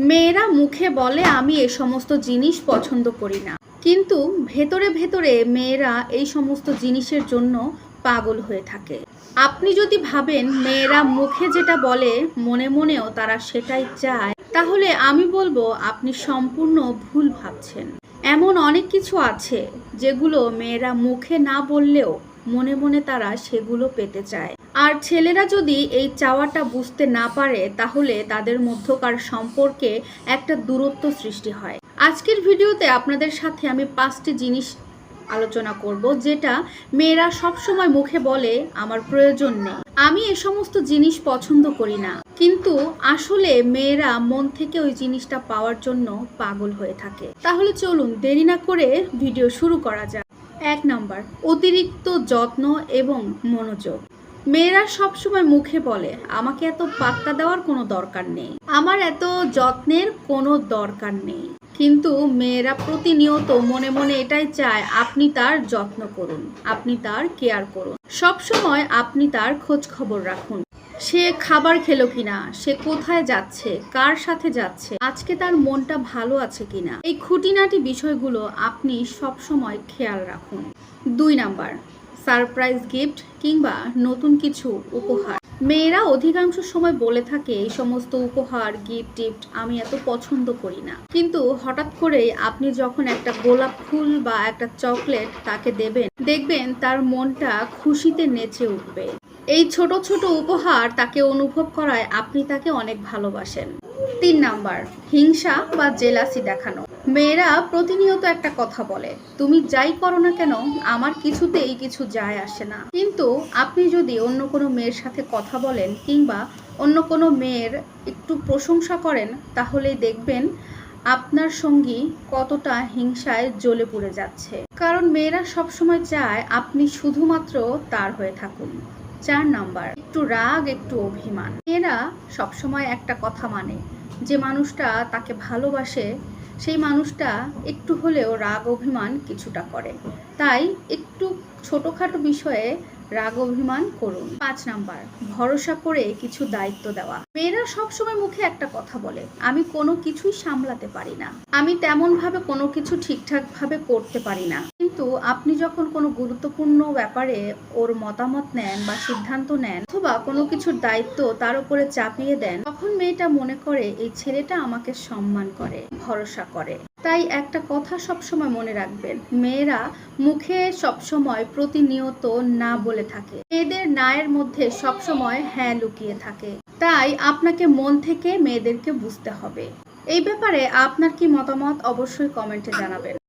মেয়েরা মুখে বলে, আমি এ সমস্ত জিনিস পছন্দ করি না। কিন্তু ভেতরে ভেতরে মেয়েরা এই সমস্ত জিনিসের জন্য পাগল হয়ে থাকে। আপনি যদি ভাবেন মেয়েরা মুখে যেটা বলে, মনে মনেও তারা সেটাই চায়, তাহলে আমি বলব, আপনি সম্পূর্ণ ভুল ভাবছেন। এমন অনেক কিছু আছে যেগুলো মেয়েরা মুখে না বললেও মনে মনে তারা সেগুলো পেতে চায়। আর ছেলেরা যদি এই চাওয়াটা বুঝতে না পারে, তাহলে তাদের মধ্যকার সম্পর্কে একটা দূরত্ব সৃষ্টি হয়। আজকের ভিডিওতে আপনাদের সাথে আমি পাঁচটি জিনিস আলোচনা করব, যেটা মেয়েরা সবসময় মুখে বলে, আমার প্রয়োজন নেই। আমি এ সমস্ত জিনিস পছন্দ করি না। কিন্তু আসলে মেয়েরা মন থেকে ওই জিনিসটা পাওয়ার জন্য পাগল হয়ে থাকে। তাহলে চলুন দেরি না করে ভিডিও শুরু করা যাক। এক নাম্বার, অতিরিক্ত যত্ন এবং মনোযোগ। মেয়েরা সবসময় মুখে বলে, আমাকে এত পাত্তা দেওয়ার কোনো দরকার নেই। আমার এত যত্নের কোনো দরকার নেই। কিন্তু মেয়েরা প্রতিনিয়ত মনে মনে এটাই চায়, আপনি তার যত্ন করুন, আপনি তার কেয়ার করুন। সবসময় আপনি তার খোঁজ খবর রাখুন। সে খাবার খেলো কিনা? সে কোথায় যাচ্ছে? কার সাথে যাচ্ছে? আজকে তার মনটা ভালো আছে কিনা? এই খুঁটিনাটি বিষয়গুলো আপনি সব সময় খেয়াল রাখুন। দুই নাম্বার, সারপ্রাইজ গিফট কিংবা নতুন কিছু উপহার। মেয়েরা অধিকাংশ সময় বলে থাকে, এই সমস্ত উপহার, গিফট, টিফট আমি এত পছন্দ করি না। কিন্তু হঠাৎ করেই আপনি যখন একটা গোলাপ ফুল বা একটা চকলেট তাকে দেবেন, দেখবেন তার মনটা খুশিতে নেচে উঠবে। এই ছোট ছোট উপহার তাকে অনুভব করায় আপনি তাকে অনেক ভালোবাসেন। তিন নাম্বার, হিংসা বা জেলাসি দেখানো। মেয়েরা প্রতিনিয়ত একটা কথা বলে, তুমি যাই করো না কেন, আমার কিছুতেই কিছু যায় আসে না। কিন্তু আপনি যদি অন্য কোনো মেয়ের সাথে কথা বলেন কিংবা অন্য কোনো মেয়ের একটু প্রশংসা করেন তাহলেই দেখবেন আপনার সঙ্গী কতটা হিংসায় জ্বলে পুড়ে যাচ্ছে। কারণ মেয়েরা সবসময় চায় আপনি শুধুমাত্র তার হয়ে থাকুন। চার নাম্বার, একটু রাগ, একটু অভিমান। মেয়েরা সবসময় একটা কথা মানে যে মানুষটা তাকে ভালোবাসে, সেই মানুষটা একটু হলেও রাগ, অভিমান কিছুটা করে। তাই একটু ছোটোখাটো বিষয়ে রাগ, অভিমান করুন। পাঁচ নাম্বার, ভরসা করে কিছু দায়িত্ব দেওয়া। মেয়েরা সবসময় মুখে একটা কথা বলে, আমি কোনো কিছুই সামলাতে পারি না। আমি তেমনভাবে কোনো কিছু ঠিকঠাকভাবে করতে পারি না। কিন্তু আপনি যখন কোনো গুরুত্বপূর্ণ ব্যাপারে ওর মতামত নেন বা সিদ্ধান্ত নেন অথবা কোনো কিছুর দায়িত্ব তার উপরে চাপিয়ে দেন, তখন মেয়েটা মনে করে এই ছেলেটা আমাকে সম্মান করে, ভরসা করে। তাই একটা কথা সবসময় মনে রাখবেন, মেয়েরা মুখে সবসময় প্রতিনিয়ত না বলে থাকে। মেয়েদের নায়ের মধ্যে সবসময় হ্যাঁ লুকিয়ে থাকে। তাই আপনাকে মন থেকে মেয়েদেরকে বুঝতে হবে। এই ব্যাপারে আপনার কি মতামত অবশ্যই কমেন্টে জানাবেন।